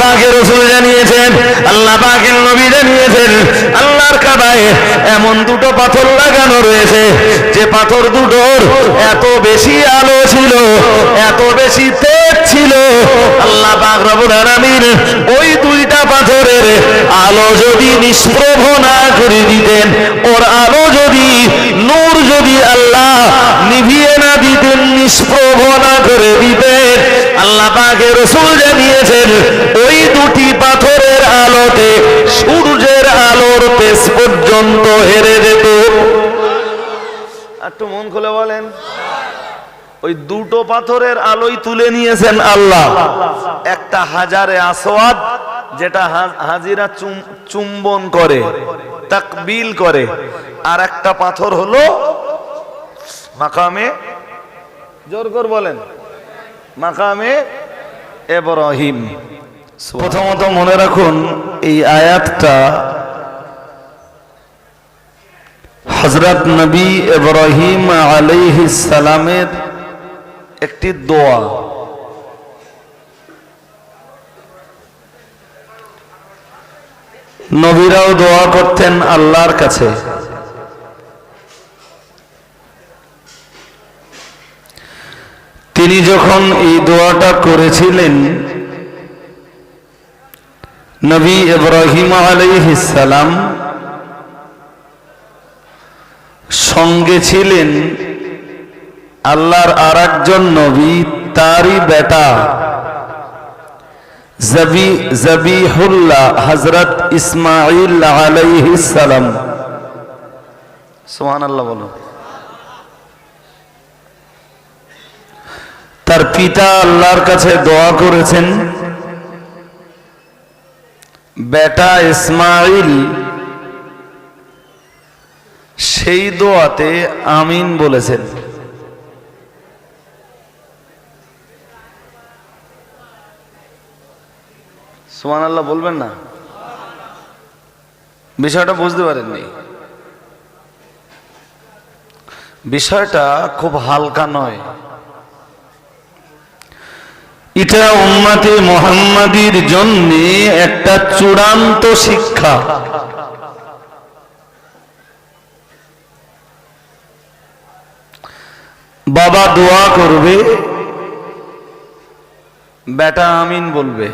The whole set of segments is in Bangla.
পাকের রসুল জানিয়েছেন আল্লাহ পাকের নবী জানিয়েছেন আল্লাহর কাবায় এমন দুটো পাথর লাগানো রয়েছে। যে পাথর দুটোর এত বেশি আলো ছিল, এত বেশি তেজ ছিল, আল্লাহ আলামিন ওই দুইটা পাথরের আলো যদি নিষ্প্রভ না করে দিতেন, ওর আলো যদি, নূর যদি আল্লাহ নিভিয়ে না দিতেন, নিষ্প্রভ না করে দিতেন, আল্লাহ পাকে রসুল জানিয়েছেন, ওই দুটি পাথরের আলোতে সূর্যের আলোর পেশ পর্যন্ত হেরে যেত। একটু মন খুলে বলেন। ওই দুটো পাথরের আলোই তুলে নিয়েছেন আল্লাহ। একটা হাজারে আসওয়াদ, যেটা হাজিরা চুম্বন করে, তাকবিল করে। আর একটা পাথর হলো মাকামে জোর কর বলেন। মাকামে এব্রাহিম। প্রথমত মনে রাখুন, এই আয়াতটা হজরত নবী ইব্রাহিম আলাইহিস সালামের একটি দোয়া। নবীরাও দোয়া করতেন আল্লাহর কাছে। তিনি যখন এই দোয়াটা করেছিলেন, নবী ইব্রাহিম আলাইহিস সালাম সঙ্গে ছিলেন আল্লাহর আর একজন নবী, তারই বেটা। হজরত ইসমাইল সালাম। আল্লাহ বলো। তার পিতা আল্লাহর কাছে দোয়া করেছেন, বেটা ইসমাইল সেই দোয়াতে আমিন বলেছেন। সুমান আল্লাহ বলবেন না? বিষয়টা বুঝতে পারেননি। বিষয়টা খুব হালকা নয়। এটা উম্মাতে মোহাম্মদীর জন্য একটা চূড়ান্ত শিক্ষা। বাবা দোয়া করবে। বেটা আমিন বলবে।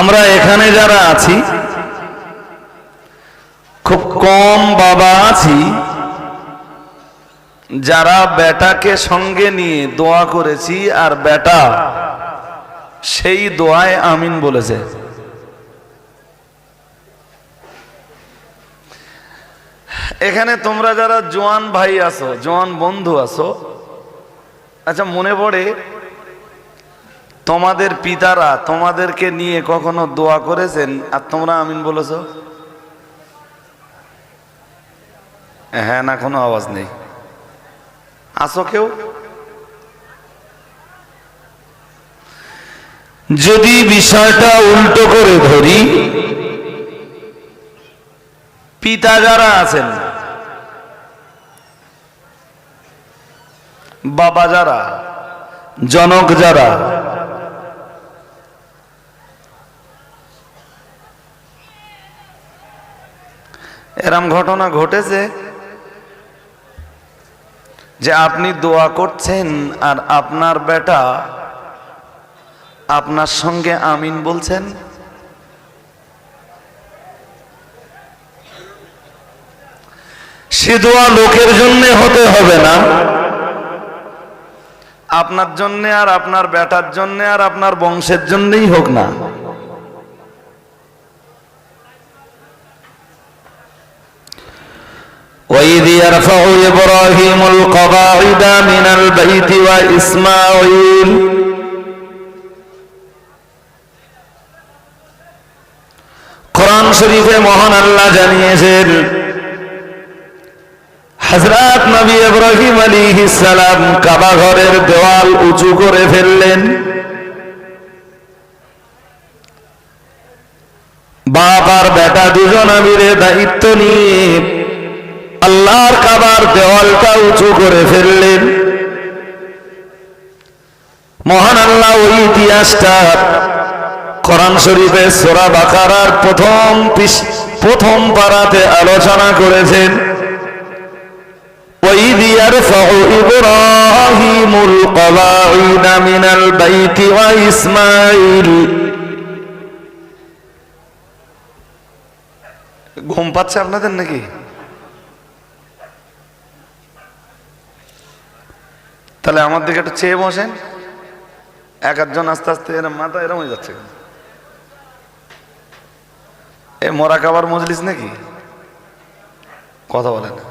আমরা এখানে যারা আছি, খুব কম বাবা আছি, যারা বেটাকে সঙ্গে নিয়ে দোয়া করেছি আর বেটা সেই দোয়ায় আমিন বলেছে। এখানে তোমরা যারা জোয়ান ভাই আছো, জোয়ান বন্ধু আছো আচ্ছা মনে পড়ে তোমাদের পিতারা তোমাদেরকে নিয়ে কখনো দোয়া করেছেন? আর তোমরা আমিন বলেছ? হ্যাঁ না, কোনো আওয়াজ নেই। আসো কেউ? যদি বিষয়টা উল্টো করে ধরি পিতা যারা আছেন, বাবা যারা, জনক যারা, এরম ঘটনা ঘটেছে যে আপনি দোয়া করছেন আর আপনার বেটা আপনার সঙ্গে আমিন বলছেন। সে দোয়া লোকের জন্য হতে হবে না আপনার জন্য আর আপনার বেটার জন্য আর আপনার বংশের জন্যই হোক না وإذ يرفع إبراهيم القواعد من البيت وإسماعيل কোরআন শরীফে মহান আল্লাহ জানিয়েছেন হজরত নবী ইব্রাহিম আলী সালাম কাবা ঘরের দেওয়াল উঁচু করে ফেললেন। বাপ আর বেটা দুজন আমিরে দায়িত্ব নিয়ে আল্লাহর কাবার দেওয়ালটা উঁচু করে ফেললেন। মহান আল্লাহ ওই ইতিহাসটা কোরআন শরীফে সোরা বাকারার প্রথম প্রথম পারাতে আলোচনা করেছেন। وإذ يرفع إبراهيم القواعد من البيت وإسماعيل ঘুম পাচ্ছে আপনাদের নাকি তাহলে আমার দিকে একটু চেয়ে বসেন এক আধজন আস্তে আস্তে এরম মাথা এরম হয়ে যাচ্ছে কেন? এ মরা কাবার মজলিস নাকি কথা বলে না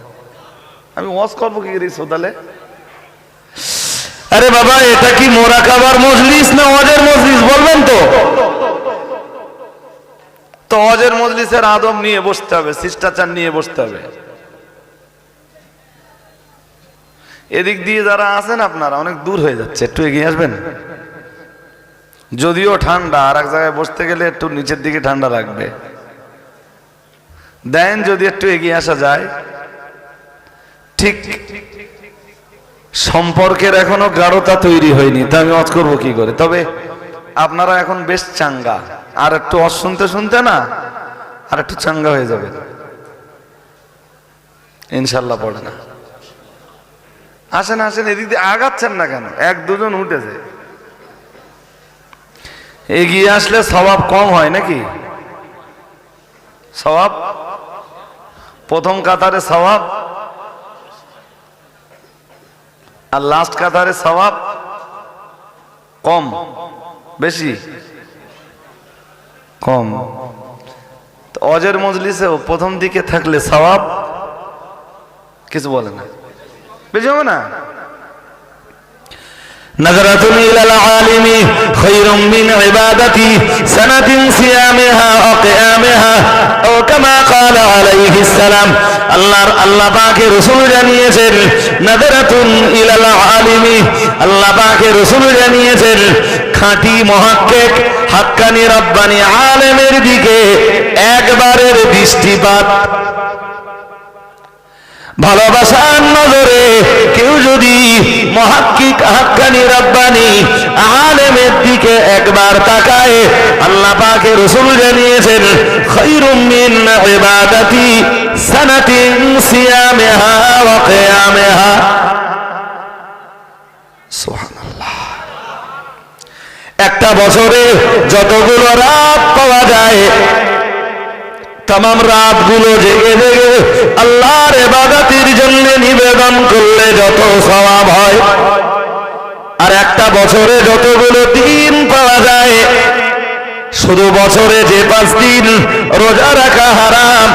আমি ওয়াজ করব কি রে সোদালে আরে বাবা এটা কি মোরা কাবার মজলিস না ওয়াজের মজলিস? বলবেন তো। তো ওয়াজের মজলিসের আদম নিয়ে বসতে হবে শিষ্টাচার নিয়ে বসতে হবে। এদিক দিয়ে যারা আছেন আপনারা অনেক দূর হয়ে যাচ্ছে একটু এগিয়ে আসবেন? যদিও ঠান্ডা আর এক জায়গায় বসতে গেলে একটু নিচের দিকে ঠান্ডা লাগবে। দেন যদি একটু এগিয়ে আসা যায়। ঠিক সম্পর্কের এখনও গাঢ়তা তৈরি হয়নি, তা আমি অজ করব কি করে? তবে আপনারা এখন বেশ চাঙ্গা। আর একটু অজ শুনতে শুনতে না, আর একটু চাঙ্গা হয়ে যাবে। ইনশাল্লাহ পড়ে না। আসেন আসেন, এদিক দিয়ে আগাচ্ছেন না কেন? এক দুজন উঠেছে। এগিয়ে আসলে স্বভাব কম হয় নাকি? স্বভাব? প্রথম কাতারে স্বভাব আর লাস্ট কাতারে স্বভাব কম, বেশি? কম। অজের মজলিসেও প্রথম দিকে থাকলে স্বভাব কিছু বলে না। বেশি হবে না? نظرة إلى العالم خير من عبادة سنة صيامها وقيامها أو كما قال عليه السلام আল্লাহর আল্লাহ পাকে রসুল জানিয়েছেন নাদারাতুন ইলাল আলিমি আল্লাহ পাকে রসুল জানিয়েছেন খাঁটি মহাক্কেক হাক্কানি রব্বানি আলেমের দিকে একবারের দৃষ্টিপাত ভালোবাসার নজরে কেউ যদি মহাক্কিক হাক্কানি রব্বানি আলেমের দিকে একবার তাকায়, আল্লাহ পাকে রসুল জানিয়েছেন সানাতিন একটা বছরে যতগুলো রাত পাওয়া যায় তাম রাতগুলো জেগে জেগে আল্লাহর এবাদাতির জন্য নিবেদন করলে যত স্বভাব হয়। আর একটা বছরে যতগুলো দিন পাওয়া যায় শুধু বছরে যে পাঁচ দিন রোজা রাখা হারাম,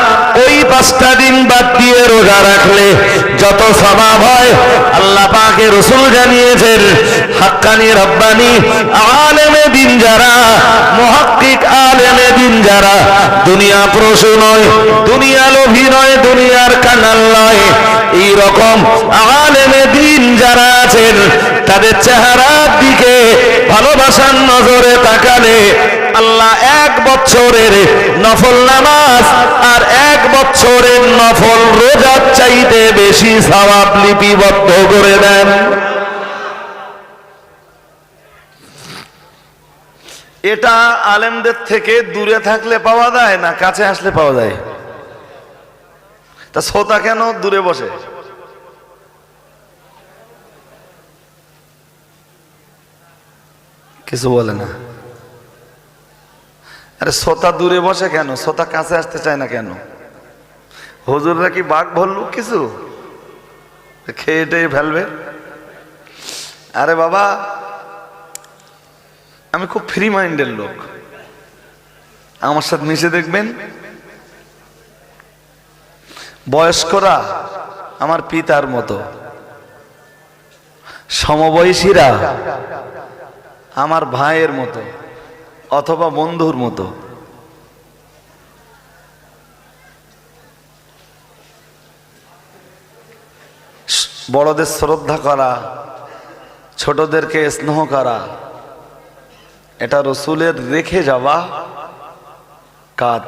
ওই পাঁচটা দিন বাদ দিয়ে রোজা রাখলে যত স্বভাব হয়, আল্লাহ পাকে রসুল জানিয়েছেন, হাক্কানি রব্বানি আলেমে দিন যারা, মহাক্কিক আলেমে দিন যারা, দুনিয়া প্রসু নয়, দুনিয়া লোভী নয়, দুনিয়ার কানাল নয়। এই রকম আলেমে দিন যারা আছেন, তাদের চেহারার দিকে ভালোবাসার নজরে তাকালে আল্লাহ এক বছরের নফল নামাজ আর এক বছরের নফল রোজার চাইতে বেশি সওয়াব লিপিবদ্ধ করে দেন। এটা আলেমদের থেকে দূরে থাকলে পাওয়া যায় না কাছে আসলে পাওয়া যায়? তা শ্রোতা কেন দূরে বসে? কিছু বলে না। আরে শ্রোতা দূরে বসে কেন? শ্রোতা কাছে আসতে চায় না কেন? হজুররা কি বাঘ ভল্লুক কিছু? খেয়ে টেয়ে ফেলবে? আরে বাবা, আমি খুব ফ্রি মাইন্ডের লোক। আমার সাথে মিশে দেখবেন? বয়স্করা আমার পিতার মতো। সমবয়সীরা আমার ভাইয়ের মতো, অথবা বন্ধুর মতো। বড়দের শ্রদ্ধা করা, ছোটদেরকে স্নেহ করা, এটা রসুলের রেখে যাওয়া কাজ।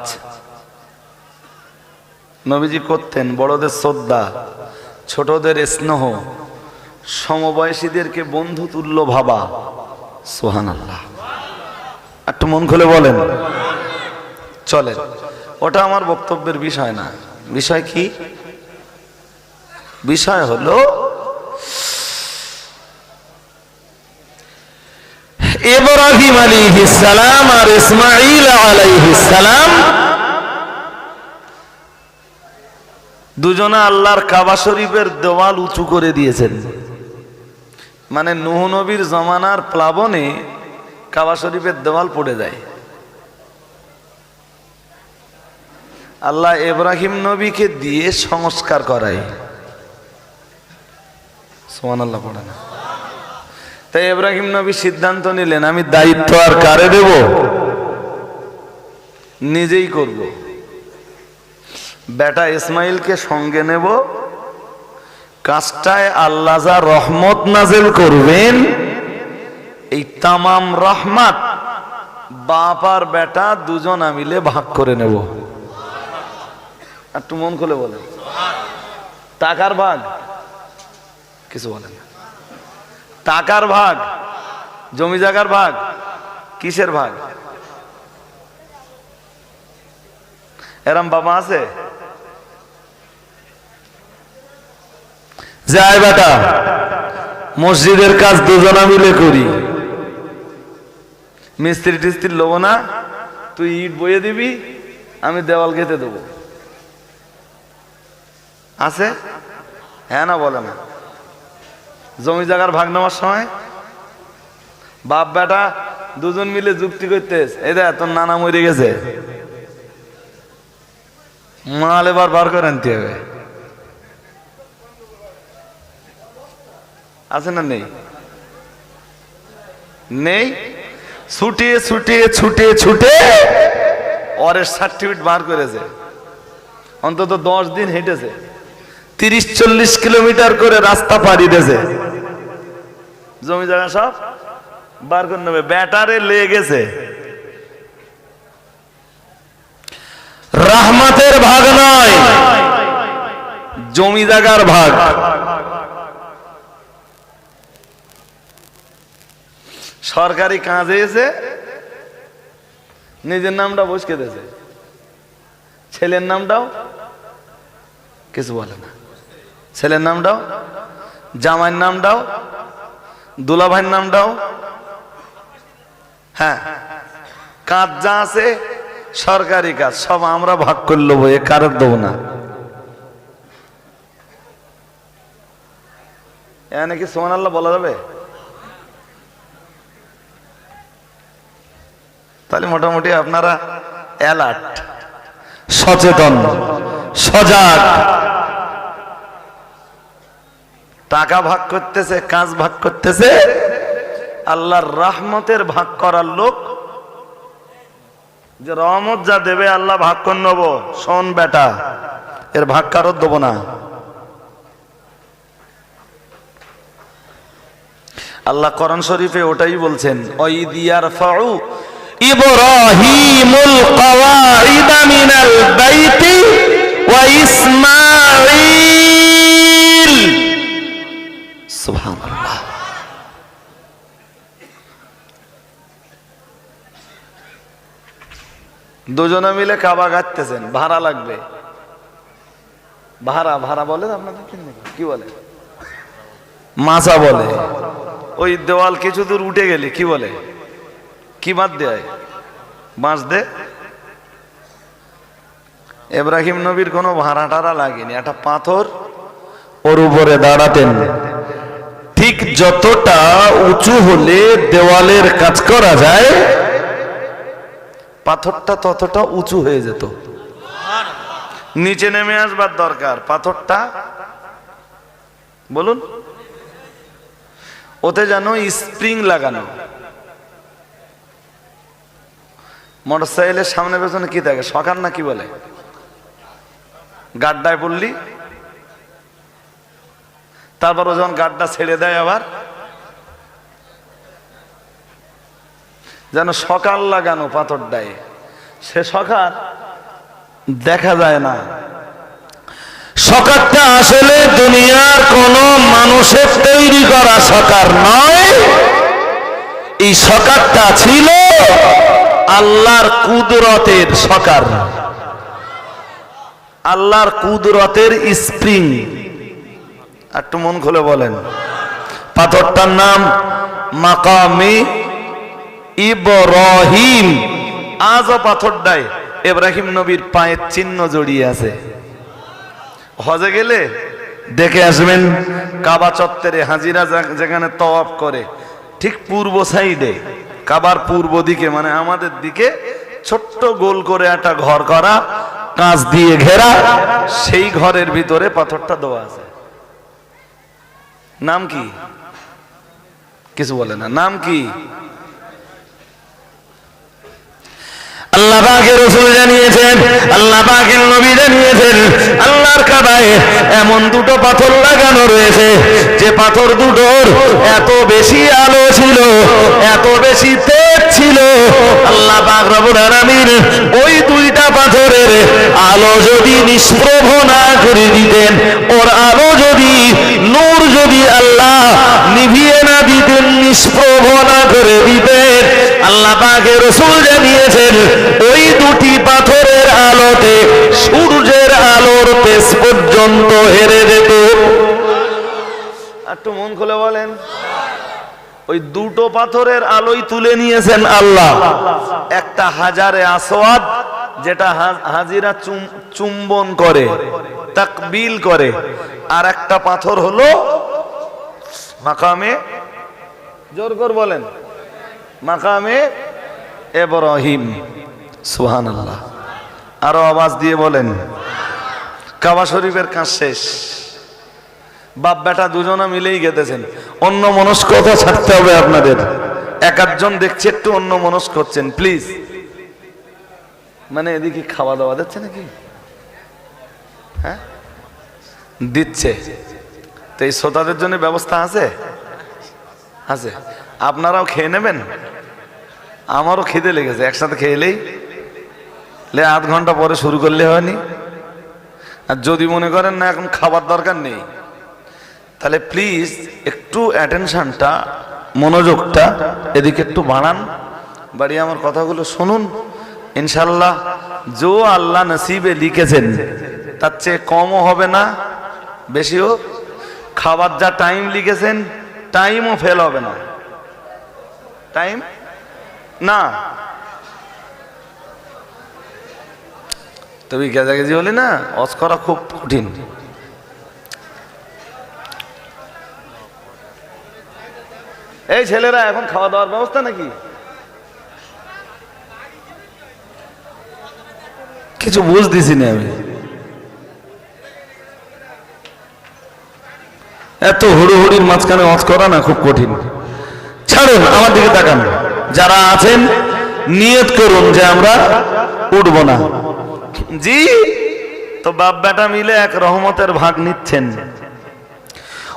নবীজি করতেন বড়দের শ্রদ্ধা, ছোটদের স্নেহ, সমবয়সীদেরকে বন্ধু তুল্য ভাবা। সোহান আল্লাহ একটু মন খুলে বলেন। চলেন। ওটা আমার বক্তব্যের বিষয় না। বিষয় কি? বিষয় হলো আর দুজনে আল্লাহর কাবা শরীফের দেওয়াল উঁচু করে দিয়েছেন। মানে নুহ নবীর জমানার প্লাবনে কাবা শরীফের দেওয়াল পড়ে যায়। আল্লাহ ইব্রাহিম নবীকে দিয়ে সংস্কার করায়। তাই ইব্রাহিম নবী সিদ্ধান্ত নিলেন, আমি দায়িত্ব আর কারে দেব? নিজেই করব। বেটা ইসমাইলকে সঙ্গে নেব কাজটায় আল্লাহ যা রহমত নাজেল করবেন, এই তামাম রহমাত বাপ আর বেটা দুজনা মিলে ভাগ করে নেব। একটু মন খুলে বলেন। টাকার ভাগ? কিছু বলেন। টাকার ভাগ? জমি জায়গার ভাগ? কিসের ভাগ? এরম বাবা আছে? যায় বেটা, মসজিদের কাজ দুজনা মিলে করি। মিস্ত্রি টিস্ত্রি লোবো না, তুই ইট বইয়ে দিবি, আমি দেওয়াল গেতে দেবো। আছে? হ্যাঁ না বলে না। জমি জায়গার ভাগ নেওয়ার সময় বাপ বেটা দুজন মিলে যুক্তি করতে এই দেখ তোর নানা মরে গেছে। মাল এবার বার করে আনতে হবে। আছে না নেই? নেই? ছুটে ছুটে ছুটে ছুটে অরের সার্টিফিকেট বার করেছে। অন্তত দশ দিন হেঁটেছে। তিরিশ, চল্লিশ কিলোমিটার করে রাস্তা পাড়ি দিয়েছে। জমি জায়গা সব বার করে নেবে। ব্যাটারে লেগেছে রাহমাতের ভাগ নয়, জমি জায়গার ভাগ। সরকারি কাজে এসে নিজের নামটা বসকে দিয়েছে। ছেলের নামটাও কিছু বলে না। ছেলের নামটাও, জামাইয়ের নামটাও, দুলাভাইয়ের নামটাও। হ্যাঁ কাজ যা আছে সরকারি কাজ, সব আমরা ভাগ করে নেব এ কারোর দেবো না। এখানে কি সোমান আল্লাহ বলা যাবে? তাহলে মোটামুটি আপনারা অ্যালার্ট সচেতন সজাগ। টাকা ভাগ করতেছে কাজ ভাগ করতেছে আল্লাহর রাহমতের ভাগ করার লোক। যে রহমত যা দেবে আল্লাহ ভাগ করে নেব। শোন বেটা এর ভাগ কারোর দেবো না। আল্লাহ করণ শরীফে ওটাই বলছেন ওইদিয়ার ফাউ ইব্রাহিমুল কওয়াইদ মিনাল বাইতি ওয়া ইসমাঈল। সুবহানাল্লাহ। দুজনে মিলে কাবা গাচ্তেছেন ভাড়া লাগবে। ভাড়া ভাড়া বলে আপনাদের কি কি বলে? মাছা বলে। ওই দেওয়াল কিছু দূর উঠে গেলি কি বলে? কি বাদ দেয়? বাঁশ দে। এব্রাহিম নবীর কোনো ভাড়া টাড়া লাগেনি। একটা পাথর ওর উপরে দাঁড়াতেন। ঠিক যতটা উঁচু হলে দেওয়ালের কাজ করা যায়, পাথরটা ততটা উঁচু হয়ে যেত। নিচে নেমে আসবার দরকার। পাথরটা, বলুন, ওতে যেন স্প্রিং লাগানো। মোটরসাইকেলের সামনে পেছনে কি থাকে সকাল না কি বলে? গাড্ডায় পড়লি? তারপর ও যখন গাড্ডা ছেড়ে দেয় আবার? যেন সকাল লাগানো পাথরটায়। সে সকাল দেখা যায় না। সকারটা আসলে দুনিয়ার কোন মানুষের তৈরি করা সকার নয়। এই সকারটা ছিল আল্লাহর কুদরতের সকার। আল্লাহর কুদরতের স্প্রিং। একটু মন খুলে বলেন। পাথরটার নাম মাকামে ইব্রাহিম। আজও পাথরটায় ইব্রাহিম নবীর পায়ের চিহ্ন জড়িয়ে আছে। হজে গেলে দেখে আসবেন কাবা চত্বরে হাজিরা যেখানে তওয়াব করে, ঠিক পূর্ব সাইডে কাবার পূর্ব দিকে মানে আমাদের দিকে ছোট্ট গোল করে একটা ঘর করা, কাঁচ দিয়ে ঘেরা, সেই ঘরের ভিতরে পাথরটা দেওয়া আছে। নাম কি? কিছু বলে না। নাম কি? আল্লাহ পাকের রসুল জানিয়েছেন, আল্লাহ পাকের নবী জানিয়েছেন, আল্লাহর কাবায় এমন দুটো পাথর লাগানো রয়েছে। যে পাথর দুটোর এত বেশি আলো ছিল, এত বেশি তেজ ছিল, আল্লাহ পাক রব্বুল আলামিন ওই দুইটা পাথরের আলো যদি নিষ্প্রভ না করে দিতেন, ওর আলো যদি, নূর যদি আল্লাহ নিভিয়ে না দিতেন, নিষ্প্রভ না করে দিতেন আল্লাহ রসুল জানিয়েছেন, ওই দুটি পাথরের আলোতে সূর্যের আলোর পেশ পর্যন্ত হেরে যেত। একটু মন খুলে বলেন। ওই দুটো পাথরের আলোই তুলে নিয়েছেন আল্লাহ। একটা হাজারে আসওয়াদ, যেটা হাজিরা চুম- চুম্বন করে, তাকবিল করে। আর একটা পাথর হলো মাকামে, জোর কর বলেন। মাকামে এব্রাহিম। সুহান আল্লাহ আরও আওয়াজ দিয়ে বলেন, কাবা শরীফের কাজ শেষ। বাপ বেটা দুজনা মিলেই গেতেছেন অন্য মনস্কতা ছাড়তে হবে আপনাদের। এক একজন দেখছি একটু অন্য মনস্ক হচ্ছেন, প্লিজ। মানে এদিকে খাওয়া দাওয়া দিচ্ছে নাকি? হ্যাঁ? দিচ্ছে। তো এই শ্রোতাদের জন্য ব্যবস্থা আছে? আছে। আপনারাও খেয়ে নেবেন? আমারও খিদে লেগেছে, একসাথে খেয়ে এলেই লে আধ ঘণ্টা পরে শুরু করলে হয়নি। আর যদি মনে করেন না, এখন খাবার দরকার নেই, তাহলে প্লিজ একটু অ্যাটেনশানটা মনোযোগটা এদিকে একটু বাড়ান। বাড়ি আমার কথাগুলো শুনুন। ইনশাল্লাহ জো আল্লাহ নসিবে লিখেছেন, তার চেয়ে কমও হবে না, বেশিও। খাবার যা টাইম লিখেছেন টাইমও ফেল হবে না। টাইম না। তবে গেজাগেজি হলে না, অস করা খুব কঠিন। এই ছেলেরা, এখন খাওয়া দাওয়ার ব্যবস্থা নাকি? কিছু বুঝতেছি না আমি। এত হুড়োহুড়ির মাঝখানে অজ করা না খুব কঠিন। ছাড়ুন আমার দিকে তাকান যারা আছেন নিয়ত করুন যে আমরা উঠব না জি তো বাপ বেটা মিলে এক রহমতের ভাগ নিচ্ছেন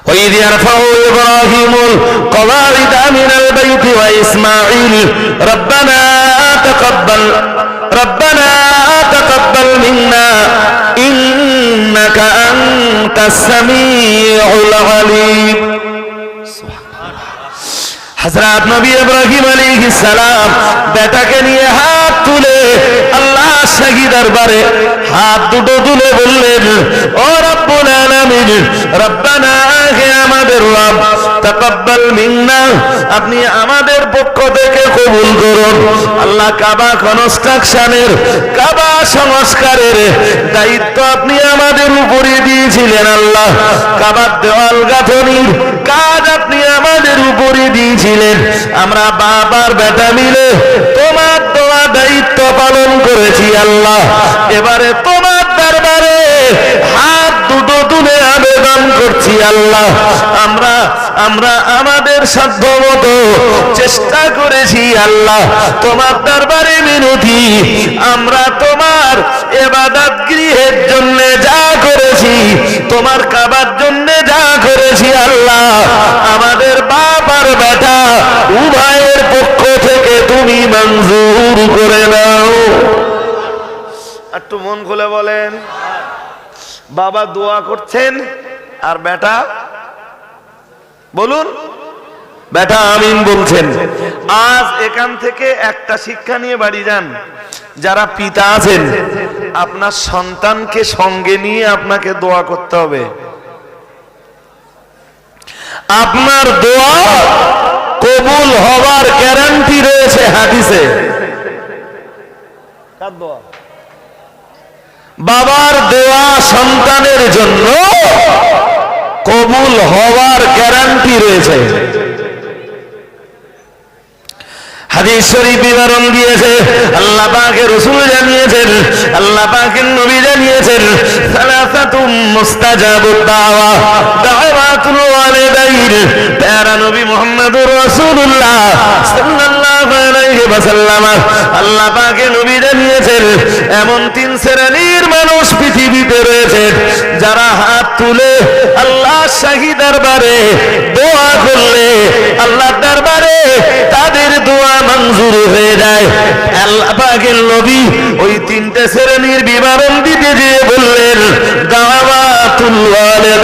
وإذ يرفع إبراهيم القواعد من البيت وإسماعيل ربنا تقبل ربنا تقبل منا إنك أنت السميع العليم হজরত নবী ইব্রাহিম আলাইহিস সালাম বেটাকে নিয়ে হাত তুলে আল্লাহ শাহী দরবারে হাত দুটো তুলে বললেন, ও রব্বুল আলামিন, রব্বানা, হে আমাদের রব, তাকাব্বাল মিন্না, আপনি আমাদের পক্ষ থেকে কবুল করুন। আল্লাহ কাবা কনস্ট্রাকশনের, কাবা সংস্কারের দায়িত্ব আপনি আমাদের উপরে দিয়েছিলেন আল্লাহ। কাবার দেওয়াল গাঁথনির কাজ আপনি আমাদের উপরে দিয়েছিলেন। আমরা বাবার বেটা মিলে তোমার পালন করেছি, আল্লাহ। এবারে তোমার দরবারে হাত দুটো তুলে আবেদন করছি, আল্লাহ। আমরা আমরা আমাদের সাধ্য মতো চেষ্টা করেছি, আল্লাহ। তোমার দরবারে মিনতি, আমরা তোমার এবাদত গৃহের জন্য যা করেছি, তোমার কাবার জন্য যা করেছি, আল্লাহ। আমাদের বেটা উভয়ের পক্ষ থেকে তুমি মঞ্জুর করে নাও। একটু মন খুলে বলেন। বাবা দোয়া করছেন আর বেটা? বলুন। বেটা আমিন বলছেন। আজ এখান থেকে একটা শিক্ষা নিয়ে বাড়ি যান। যারা পিতা আছেন আপনার সন্তানকে সঙ্গে নিয়ে আপনাকে দোয়া করতে হবে। আপনার দোয়া কবুল হবার গ্যারান্টি রয়েছে হাদিসে। বাবার দেওয়া সন্তানের জন্য কবুল হওয়ার গ্যারান্টি রয়েছে। হাদিস শরীফ বিবরণ দিয়েছে, আল্লাহ পাকের রসুল জানিয়েছেন, আল্লাহ পাকের নবী জানিয়েছেন, সালাসাতুম মুস্তাজাবুদ দাওয়া, দাওয়াতুল ওয়ালিদাইন নবী মুহাম্মদুর রাসূলুল্লাহ আলাইহি ওয়াসাল্লাম আল্লাহ পাকের নবী জানিয়েছেন এমন তিন শ্রেণির মানুষ পৃথিবীতে রয়েছে, যারা হাত তুলে আল্লাহ শাহী দরবারে দোয়া করলে আল্লাহ দরবারে তাদের দোয়া মঞ্জুর হয়ে যায়। আল্লাহ পাকের নবী ওই তিনটে শ্রেণির বিবরণ দিতে গিয়ে বললেন, দাওয়াতুল ওয়ালিদ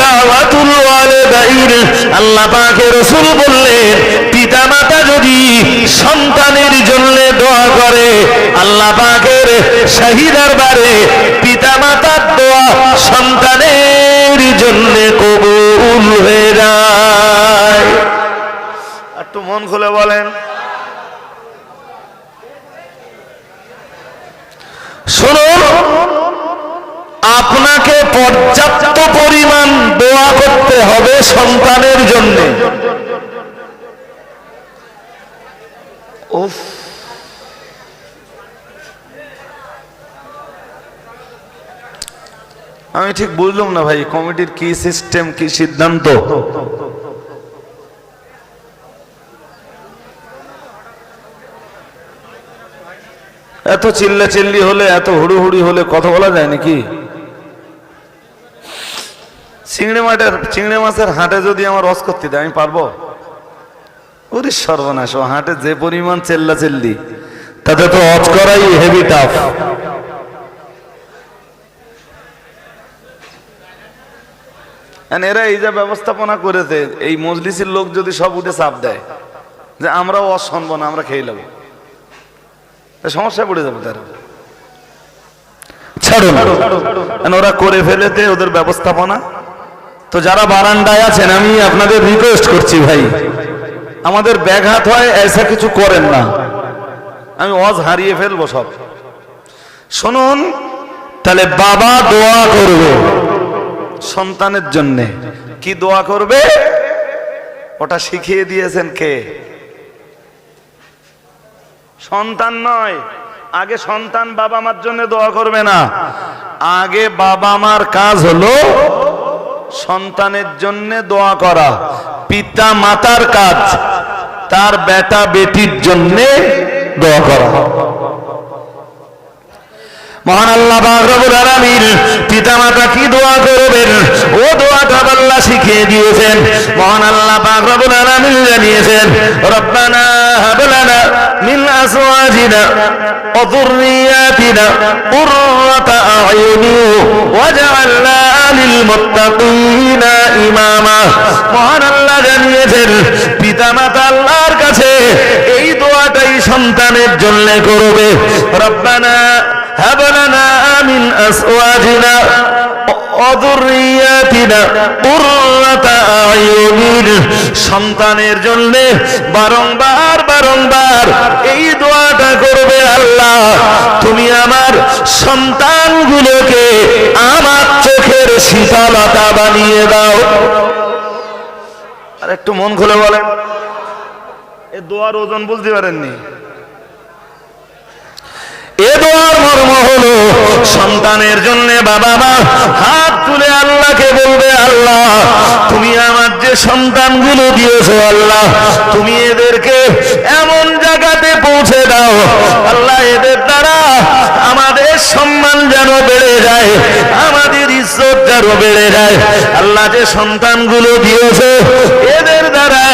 দাওয়াতুল ওয়ালিদাইন। আল্লাহ পাকের রাসূল বললেন পিতা মাতা যদি সন্তানের জন্য দোয়া করে আল্লাহ পাকের শাহী দরবারে পিতা মাতার দোয়া সন্তানের জন্য কবুল হয়ে যায়। একটু মন খুলে বলেন। শুনুন আপনাকে পর্যাপ্ত পরিমাণ দোয়া করতে হবে সন্তানের জন্য। উফ আমি ঠিক বুঝলাম না ভাই, কমিটির কি সিস্টেম, কি সিদ্ধান্ত? এত চিল্লা চিল্লি হলে, এত হুড়ুহুড়ি হলে কথা বলা যায় নাকি? চিংড়ি মাঠের, চিংড়ি মাছের হাটে যদি আমার রস করতে দেয়, আমি পারব? ওরে সর্বনাশ, ও হাটে যে পরিমাণ চেল্লা চেল্লি, তাতে তো অজ করাই হেভি টাফ এরা এই যে ব্যবস্থাপনা করেছে, এই মজলিসের লোক যদি সব উঠে চাপ দেয়, যে আমরাও অসম্ভ না, আমরা খেয়ে নেব। সমস্যায় পড়ে যাব তারা। ছাড়ুন। কারণ ওরা করে ফেলেতে ওদের ব্যবস্থাপনা। তো যারা বারান্দায় আছেন, আমি আপনাদের রিকোয়েস্ট করছি ভাই আমাদের ব্যাঘাত হয়, এসা কিছু করেন না। আমি অজ হারিয়ে ফেলব সব। শুনুন, তাহলে বাবা দোয়া করবে সন্তানের জন্যে। কি দোয়া করবে? ওটা শিখিয়ে দিয়েছেন কে? সন্তান নয়, আগে সন্তান বাবা মার জন্য দোয়া করবে না। আগে বাবা মার কাজ হলো সন্তানের জন্য দোয়া করা, পিতা মাতার কাজ। তার বেটা বেটির জন্য দোয়া করা মহান আল্লাহ রব্বুল আলামিন পিতামাতা কি দোয়া করবেন? ও দোয়াটা আল্লাহ শিখিয়ে দিয়েছেন। মহান আল্লাহ পাক রব্বুল আলামিন জানিয়েছেন, রব্বানা হাব লানা আজওয়াজিনা ওয়া যুররিয়াতিনা কুররাতা আয়ুনি ওয়াজআলনা লিল জন্য করবে। সন্তানের জন্য বারংবার বারংবার এই দোয়াটা করবে আল্লাহ। তুমি আমার সন্তানগুলোকে আমার চোখের শীতলতা বানিয়ে দাও। আর একটু মন খুলে বলেন, এ দোয়ার ওজন বুঝতে পারেননি। এ দোয়ার হলো সন্তানের জন্য বাবা মা, হাত তুলে আল্লাহকে বলবে, আল্লাহ, তুমি আমার যে সন্তানগুলো দিয়েছ, আল্লাহ, তুমি এদেরকে এমন জায়গাতে পৌঁছে দাও। আল্লাহ, এদের দ্বারা আমাদের সম্মান যেন বেড়ে যায়, আমাদের ইজ্জত যেন বেড়ে যায়। আল্লাহ, যে সন্তানগুলো দিয়েছে, এদের দ্বারা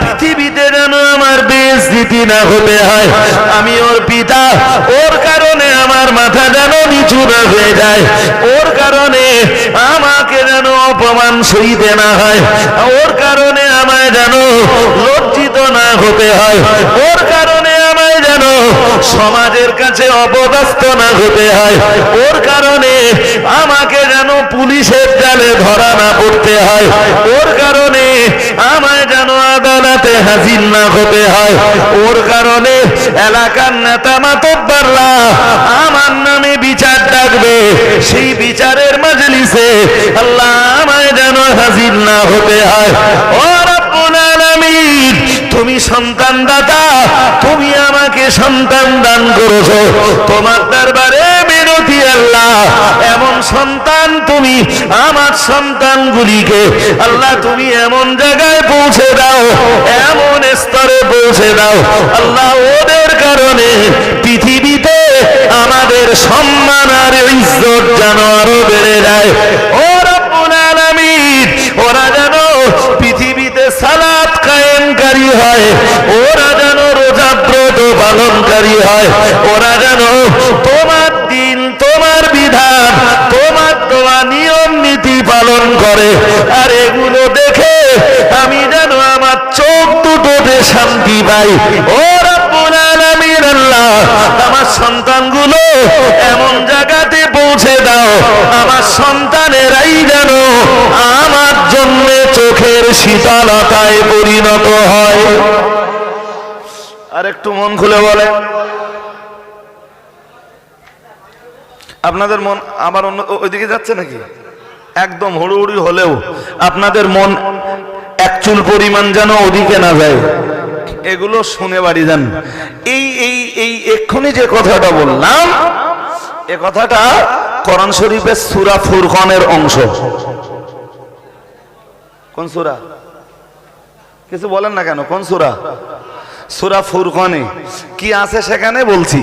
পৃথিবীতে যেন আমার বেশ নীতি না হতে হয়। আমি ওর পিতা ওর কারণে আমার মাথা যেন নিচু না হয়ে যায়। ওর কারণে আমাকে যেন অপমান সইতে না হয়। ওর কারণে আমায় যেন লজ্জিত না হতে হয়। ওর কারণে আমায় যেন সমাজের কাছে অপদস্থ না হতে হয়। ওর কারণে আমাকে যেন পুলিশের জালে ধরা না পড়তে হয়। ওর কারণে আমায় যেন হাজির না হতে হয়। ওর কারণে এলাকার নেতা মাতব্বাররা আমার নামে বিচার ডাকবে। সেই বিচারের মাজলিসে আল্লাহ আমায় যেন হাজির না হতে হয়। ও রব্বুল আলামিন, তুমি সন্তান দাতা তুমি আমাকে সন্তান দান করেছ। তোমার দরবারে আল্লাহ, এমন সন্তান তুমি, আমার সন্তানগুলিকে আল্লাহ তুমি এমন জায়গায় পৌঁছে দাও, এমন স্তরে পৌঁছে দাও। আল্লাহ, ওদের কারণে পৃথিবীতে আমাদের সম্মান আর ইজ্জত যেন আরও বেড়ে যায়। ও রব্বুল আলামিন, ওরা যেন পৃথিবীতে সালাত কায়েমকারী হয়, ওরা যেন রোজা ব্রত পালনকারী হয়, ওরা যেন তোমার পালন করে। আর এগুলো দেখে আমি যেন আমার চোখ দুটোতে শান্তি পাই। আমার সন্তানগুলো এমন জায়গাতে পৌঁছে দাও। আমার সন্তানেরাই যেন আমার জন্য চোখের শীতলতায় পরিণত হয়। আর একটু মন খুলে বলে আপনাদের মন আবার অন্য ওইদিকে যাচ্ছে নাকি? একদম হুড়ুহুড়ি হলেও আপনাদের মন এক চুল পরিমাণ যেন ওদিকে না যায়। এগুলো শুনে বাড়ি যান। এই এই এই, এক্ষুনি যে কথাটা বললাম, এ কথাটা কোরআন শরীফের সুরা ফুরকানের অংশ। কোন সুরা? কিছু বলেন না কেন, কোন সুরা? সুরা ফুরকানে। কি আছে সেখানে বলছি।